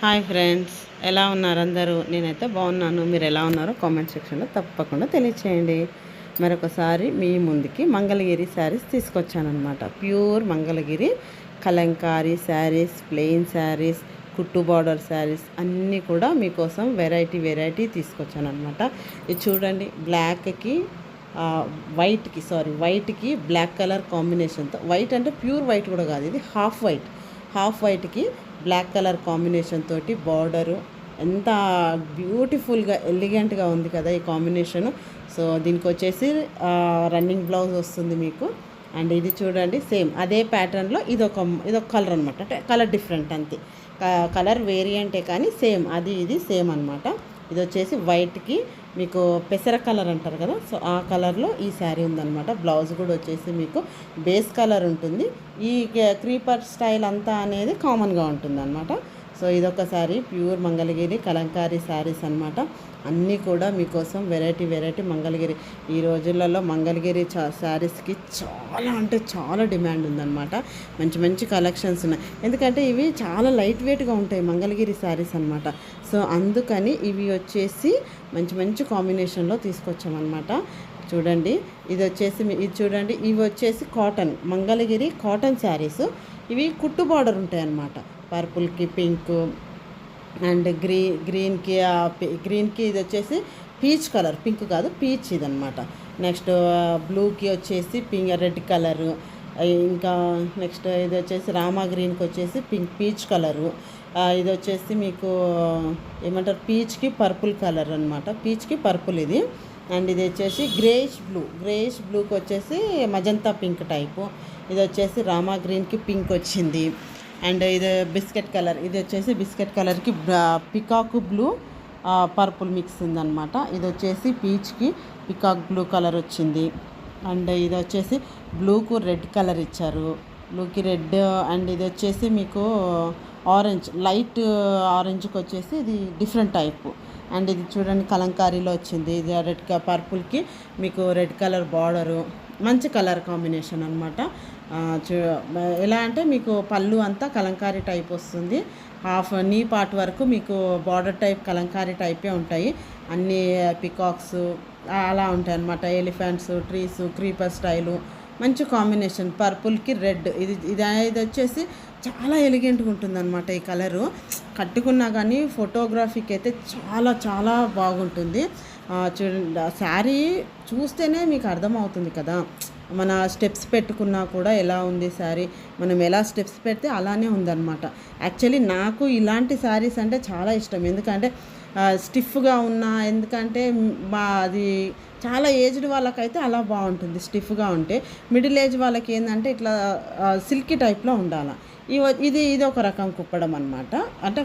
Hi friends ఎలా ఉన్నారు అందరూ? నేనైతే బాగున్నాను. మీరు ఎలా ఉన్నారో కామెంట్ సెక్షన్లో తప్పకుండా తెలియచేయండి. మరొకసారి మీ ముందుకి మంగళగిరి శారీస్ తీసుకొచ్చానమాట ప్యూర్ మంగళగిరి కలంకారీ శారీస్ ప్లెయిన్ శారీస్ కుట్టు బార్డర్ శారీస్ అన్నీ కూడా మీకోసం వెరైటీ వెరైటీ తీసుకొచ్చానమాట ఇది చూడండి బ్లాక్కి వైట్కి సారీ వైట్కి బ్లాక్ కలర్ కాంబినేషన్తో వైట్ అంటే ప్యూర్ వైట్ కూడా కాదు ఇది హాఫ్ వైట్ హాఫ్ వైట్కి బ్లాక్ కలర్ కాంబినేషన్ తోటి బార్డరు ఎంత బ్యూటిఫుల్గా ఎలిగెంట్గా ఉంది కదా ఈ కాంబినేషను సో దీనికి వచ్చేసి రన్నింగ్ బ్లౌజ్ వస్తుంది మీకు. అండ్ ఇది చూడండి సేమ్ అదే ప్యాటర్న్లో ఇది ఒక ఇది ఒక కలర్ అనమాట అంటే కలర్ డిఫరెంట్ అంతే. కలర్ వేరియంటే కానీ సేమ్ అది ఇది సేమ్ అనమాట ఇది వచ్చేసి వైట్కి మీకు పెసర కలర్ అంటారు కదా సో ఆ కలర్లో ఈ శారీ ఉందన్నమాట. బ్లౌజ్ కూడా వచ్చేసి మీకు బేస్ కలర్ ఉంటుంది. ఈ క్రీపర్ స్టైల్ అంతా అనేది కామన్గా ఉంటుంది అనమాట సో ఇదొక శారీ ప్యూర్ మంగళగిరి కలంకారీ శారీస్ అనమాట అన్నీ కూడా మీకోసం వెరైటీ వెరైటీ మంగళగిరి. ఈ రోజులలో మంగళగిరి చా శారీస్కి చాలా అంటే చాలా డిమాండ్ ఉందన్నమాట. మంచి మంచి కలెక్షన్స్ ఉన్నాయి. ఎందుకంటే ఇవి చాలా లైట్ వెయిట్గా ఉంటాయి మంగళగిరి శారీస్ అనమాట సో అందుకని ఇవి వచ్చేసి మంచి మంచి కాంబినేషన్లో తీసుకొచ్చామన్నమాట. చూడండి ఇది వచ్చేసి ఇది చూడండి ఇవి వచ్చేసి కాటన్ మంగళగిరి కాటన్ శారీస్ ఇవి కుట్టు బార్డర్ ఉంటాయి అన్నమాట పర్పుల్కి పింక్ అండ్ గ్రీ గ్రీన్కి గ్రీన్కి ఇది వచ్చేసి పీచ్ కలర్ పింక్ కాదు పీచ్ ఇది అనమాట నెక్స్ట్ బ్లూకి వచ్చేసి పింక్ రెడ్ కలరు. ఇంకా నెక్స్ట్ ఇది వచ్చేసి రామా గ్రీన్కి వచ్చేసి పింక్ పీచ్ కలరు. ఇది వచ్చేసి మీకు ఏమంటారు పీచ్కి పర్పుల్ కలర్ అనమాట పీచ్కి పర్పుల్ ఇది. అండ్ ఇది వచ్చేసి గ్రేష్ బ్లూ గ్రేష్ బ్లూకి వచ్చేసి మజంతా పింక్ టైపు. ఇది వచ్చేసి రామా గ్రీన్కి పింక్ వచ్చింది. అండ్ ఇది బిస్కెట్ కలర్. ఇది వచ్చేసి బిస్కెట్ కలర్కి పికాక్ బ్లూ పర్పుల్ మిక్స్ ఉందన్నమాట. ఇది వచ్చేసి పీచ్కి పికాక్ బ్లూ కలర్ వచ్చింది. అండ్ ఇది వచ్చేసి బ్లూకు రెడ్ కలర్ ఇచ్చారు. బ్లూకి రెడ్ అండ్ ఇది వచ్చేసి మీకు ఆరెంజ్ లైట్ ఆరెంజ్కి వచ్చేసి ఇది డిఫరెంట్ టైప్. అండ్ ఇది చూడండి కలంకారీలో వచ్చింది. ఇది రెడ్ పర్పుల్కి మీకు రెడ్ కలర్ బార్డరు. మంచి కలర్ కాంబినేషన్ అనమాట చూ ఎలా అంటే మీకు పళ్ళు అంతా కలంకారీ టైప్ వస్తుంది. హాఫ్ నీ పార్ట్ వరకు మీకు బార్డర్ టైప్ కలంకారీ టైపే ఉంటాయి. అన్ని పికాక్స్ అలా ఉంటాయి అన్నమాట. ఎలిఫెంట్స్ ట్రీస్ క్రీపర్ స్టైలు మంచి కాంబినేషన్. పర్పుల్కి రెడ్ ఇది ఇది వచ్చేసి చాలా ఎలిగెంట్గా ఉంటుంది అనమాట ఈ కలరు. కట్టుకున్నా కానీ ఫోటోగ్రఫీకి అయితే చాలా చాలా బాగుంటుంది. చూడండి ఆ శారీ చూస్తేనే మీకు అర్థమవుతుంది కదా. మన స్టెప్స్ పెట్టుకున్నా కూడా ఎలా ఉంది శారీ మనం ఎలా స్టెప్స్ పెడితే అలానే ఉందన్నమాట. యాక్చువల్లీ నాకు ఇలాంటి శారీస్ అంటే చాలా ఇష్టం. ఎందుకంటే స్టిఫ్గా ఉన్న ఎందుకంటే మా అది చాలా ఏజ్డ్ వాళ్ళకైతే అలా బాగుంటుంది స్టిఫ్గా ఉంటే. మిడిల్ ఏజ్ వాళ్ళకి ఏంటంటే ఇట్లా సిల్కీ టైప్లో ఉండాలి. ఇది ఇది ఒక రకం కుప్పడం అనమాట అంటే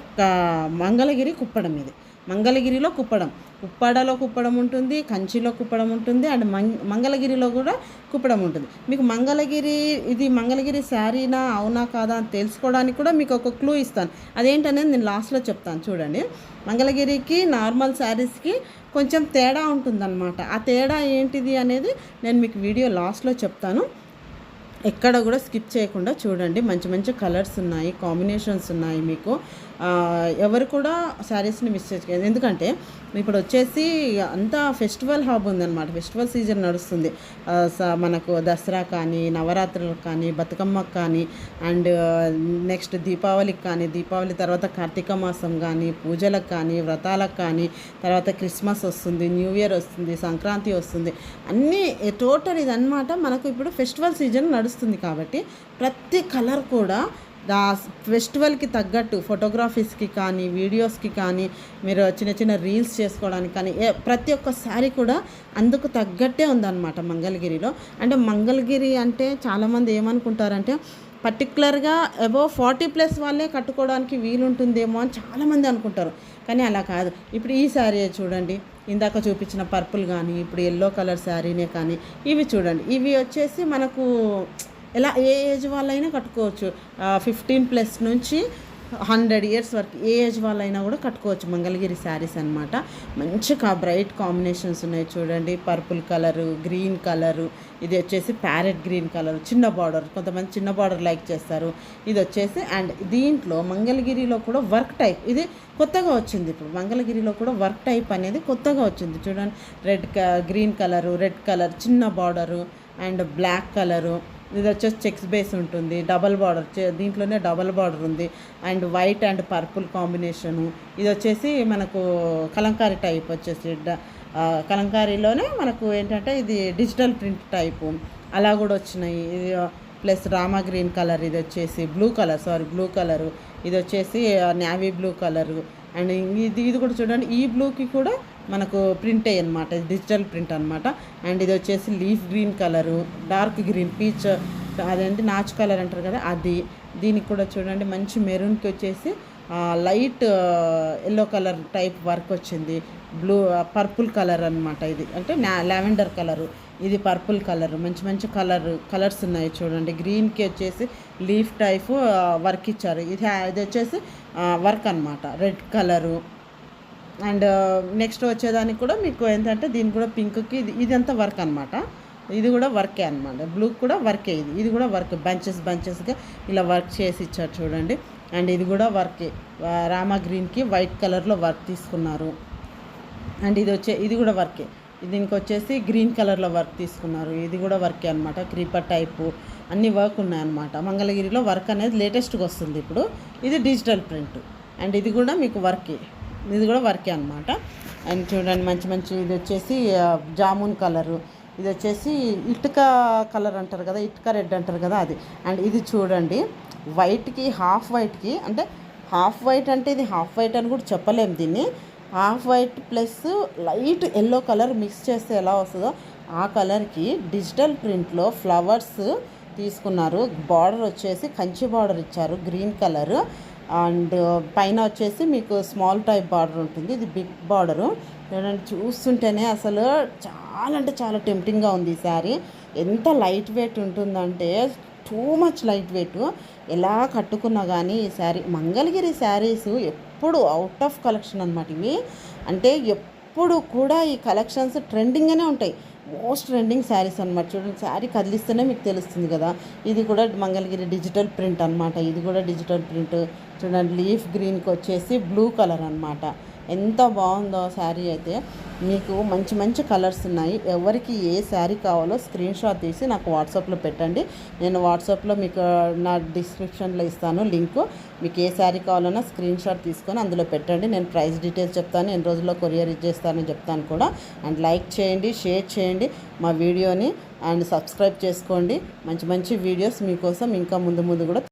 మంగళగిరి కుప్పడం ఇది. మంగళగిరిలో కుప్పడం. కుప్పాడలో కుప్పడం ఉంటుంది కంచిలో కుప్పడం ఉంటుంది అండ్ మంగళగిరిలో కూడా కుప్పడం ఉంటుంది. మీకు మంగళగిరి ఇది మంగళగిరి శారీనా అవునా కాదా అని తెలుసుకోవడానికి కూడా మీకు ఒక క్లూ ఇస్తాను. అదేంటనేది నేను లాస్ట్లో చెప్తాను చూడండి. మంగళగిరికి నార్మల్ శారీస్కి కొంచెం తేడా ఉంటుందన్నమాట. ఆ తేడా ఏంటిది అనేది నేను మీకు వీడియో లాస్ట్లో చెప్తాను. ఎక్కడ కూడా స్కిప్ చేయకుండా చూడండి. మంచి మంచి కలర్స్ ఉన్నాయి కాంబినేషన్స్ ఉన్నాయి మీకు. ఎవరు కూడా శారీస్ని మిస్ చేసుకోండి ఎందుకంటే ఇప్పుడు వచ్చేసి అంతా ఫెస్టివల్ హాబ్ ఉందన్నమాట. ఫెస్టివల్ సీజన్ నడుస్తుంది. స- మనకు దసరా కానీ నవరాత్రులకు కానీ బతుకమ్మకు కానీ అండ్ నెక్స్ట్ దీపావళికి కానీ దీపావళి తర్వాత కార్తీక మాసం కానీ పూజలకు కానీ వ్రతాలకు కానీ తర్వాత క్రిస్మస్ వస్తుంది న్యూ ఇయర్ వస్తుంది సంక్రాంతి వస్తుంది. అన్నీ టోటల్ ఇదన్నమాట. మనకు ఇప్పుడు ఫెస్టివల్ సీజన్ నడుస్తుంది. కాబట్టి ప్రతి కలర్ కూడా ఆ ఫెస్టివల్కి తగ్గట్టు ఫోటోగ్రఫీస్కి కానీ వీడియోస్కి కానీ మీరు చిన్న చిన్న రీల్స్ చేసుకోవడానికి కానీ ఏ- ప్రతి ఒక్క శారీ కూడా అందుకు తగ్గట్టే ఉందన్నమాట మంగళగిరిలో. అంటే మంగళగిరి అంటే చాలామంది ఏమనుకుంటారంటే పర్టికులర్గా అబో ఫార్టీ ప్లస్ వాళ్ళే కట్టుకోవడానికి వీలుంటుందేమో అని చాలామంది అనుకుంటారు. కానీ అలా కాదు. ఇప్పుడు ఈ శారీ చూడండి. ఇందాక చూపించిన పర్పుల్ కానీ ఇప్పుడు ఎల్లో కలర్ శారీనే కానీ ఇవి చూడండి. ఇవి వచ్చేసి మనకు ఎలా ఏ ఏజ్ వాళ్ళైనా కట్టుకోవచ్చు. ఫిఫ్టీన్ ప్లస్ నుంచి హండ్రెడ్ ఇయర్స్ వరకు ఏ ఏజ్ వాళ్ళైనా కూడా కట్టుకోవచ్చు. మంగళగిరి శారీస్ అనమాట మంచిగా బ్రైట్ కాంబినేషన్స్ ఉన్నాయి చూడండి. పర్పుల్ కలరు గ్రీన్ కలరు ఇది వచ్చేసి ప్యారెట్ గ్రీన్ కలర్ చిన్న బార్డర్ కొంతమంది చిన్న బార్డర్ లైక్ చేస్తారు. ఇది వచ్చేసి అండ్ దీంట్లో మంగళగిరిలో కూడా వర్క్ టైప్ ఇది కొత్తగా వచ్చింది ఇప్పుడు. మంగళగిరిలో కూడా వర్క్ టైప్ అనేది కొత్తగా వచ్చింది. చూడండి. Red green colour red colour చిన్న బార్డరు అండ్ బ్లాక్ కలరు ఇది వచ్చేసి చెక్స్ బేస్ ఉంటుంది. డబల్ బార్డర్ దీంట్లోనే డబల్ బార్డర్ ఉంది. And white and purple combination. ఇది వచ్చేసి మనకు కలంకారీ టైప్ వచ్చేసి కలంకారీలోనే మనకు ఏంటంటే ఇది డిజిటల్ ప్రింట్ టైపు. అలా కూడా వచ్చినాయి. ఇది ప్లస్ రామా గ్రీన్ కలర్ ఇది వచ్చేసి blue colour sorry blue colour. ఇది వచ్చేసి నావీ బ్లూ కలరు. అండ్ ఇది ఇది కూడా చూడండి. ఈ బ్లూకి కూడా మనకు ప్రింట్ అనమాట ఇది డిజిటల్ ప్రింట్ అనమాట అండ్ ఇది వచ్చేసి leaf green colour dark green peach అదేంటి నాచు కలర్ అంటారు కదా అది. దీనికి కూడా చూడండి మంచి మెరూన్కి వచ్చేసి light yellow colour type work వచ్చింది. బ్లూ పర్పుల్ కలర్ అనమాట ఇది. అంటే లావెండర్ కలరు ఇది పర్పుల్ కలర్ మంచి మంచి కలర్ కలర్స్ ఉన్నాయి చూడండి. గ్రీన్కి వచ్చేసి లీఫ్ టైప్ వర్క్ ఇచ్చారు. ఇది ఇది వచ్చేసి వర్క్ అన్నమాట. రెడ్ కలరు అండ్ నెక్స్ట్ వచ్చేదానికి కూడా మీకు ఏంటంటే దీనికి కూడా పింక్కి ఇది ఇదంతా వర్క్ అనమాట ఇది కూడా వర్కే అనమాట బ్లూ కూడా వర్కే ఇది. ఇది కూడా వర్క్. బంచెస్ బంచెస్గా ఇలా వర్క్ చేసి ఇచ్చారు చూడండి. అండ్ ఇది కూడా వర్కే. రామా గ్రీన్కి వైట్ కలర్లో వర్క్ తీసుకున్నారు. అండ్ ఇది వచ్చే ఇది కూడా వర్కే. దీనికి వచ్చేసి గ్రీన్ కలర్లో వర్క్ తీసుకున్నారు. ఇది కూడా వర్కే అనమాట క్రీపర్ టైపు అన్ని వర్క్ ఉన్నాయన్నమాట మంగళగిరిలో వర్క్ అనేది లేటెస్ట్గా వస్తుంది ఇప్పుడు. ఇది డిజిటల్ ప్రింట్. అండ్ ఇది కూడా మీకు వర్కే. ఇది కూడా వర్కే అనమాట అండ్ చూడండి మంచి మంచి ఇది వచ్చేసి జామున్ కలరు. ఇది వచ్చేసి ఇటుక కలర్ అంటారు కదా ఇటుక రెడ్ అంటారు కదా అది. అండ్ ఇది చూడండి వైట్కి హాఫ్ వైట్కి అంటే హాఫ్ వైట్ అంటే ఇది హాఫ్ వైట్ అని కూడా చెప్పలేము దీన్ని. Half white plus light yellow colour mix చేస్తే ఎలా వస్తుందో ఆ కలర్కి డిజిటల్ ప్రింట్లో ఫ్లవర్స్ తీసుకున్నారు. బార్డర్ వచ్చేసి కంచి బార్డర్ ఇచ్చారు. Green colour. అండ్ పైన వచ్చేసి మీకు స్మాల్ టైప్ బార్డర్ ఉంటుంది. ఇది బిగ్ బార్డరు. చూడండి చూస్తుంటేనే అసలు చాలా అంటే చాలా టెంప్టింగ్గా ఉంది ఈ శారీ. ఎంత లైట్ వెయిట్ ఉంటుందంటే టూ మచ్ లైట్ వెయిట్. ఎలా కట్టుకున్నా కానీ ఈ శారీ మంగళగిరి శారీస్ ఎప్పుడు అవుట్ ఆఫ్ కలెక్షన్ అనమాట ఇవి. అంటే ఎప్పుడు కూడా ఈ కలెక్షన్స్ ట్రెండింగ్గానే ఉంటాయి. మోస్ట్ ట్రెండింగ్ శారీస్ అనమాట చూడండి శారీ కదిలిస్తేనే మీకు తెలుస్తుంది కదా. ఇది కూడా మంగళగిరి డిజిటల్ ప్రింట్ అనమాట ఇది కూడా డిజిటల్ ప్రింట్. చూడండి లీఫ్ గ్రీన్కి వచ్చేసి బ్లూ కలర్ అనమాట ఎంత బాగుందో శారీ అయితే మీకు మంచి మంచి కలర్స్ ఉన్నాయి. ఎవరికి ఏ శారీ కావాలో స్క్రీన్ షాట్ తీసి నాకు వాట్సాప్లో పెట్టండి. నేను వాట్సాప్లో మీకు నా డిస్క్రిప్షన్లో ఇస్తాను లింక్. మీకు ఏ శారీ కావాలన్నా స్క్రీన్ షాట్ తీసుకొని అందులో పెట్టండి. నేను ప్రైస్ డీటెయిల్స్ చెప్తాను. ఎన్ని రోజుల్లో కొరియర్ ఇచ్చేస్తానని చెప్తాను కూడా. అండ్ లైక్ చేయండి షేర్ చేయండి మా వీడియోని. అండ్ సబ్స్క్రైబ్ చేసుకోండి. మంచి మంచి వీడియోస్ మీకోసం ఇంకా ముందు ముందు కూడా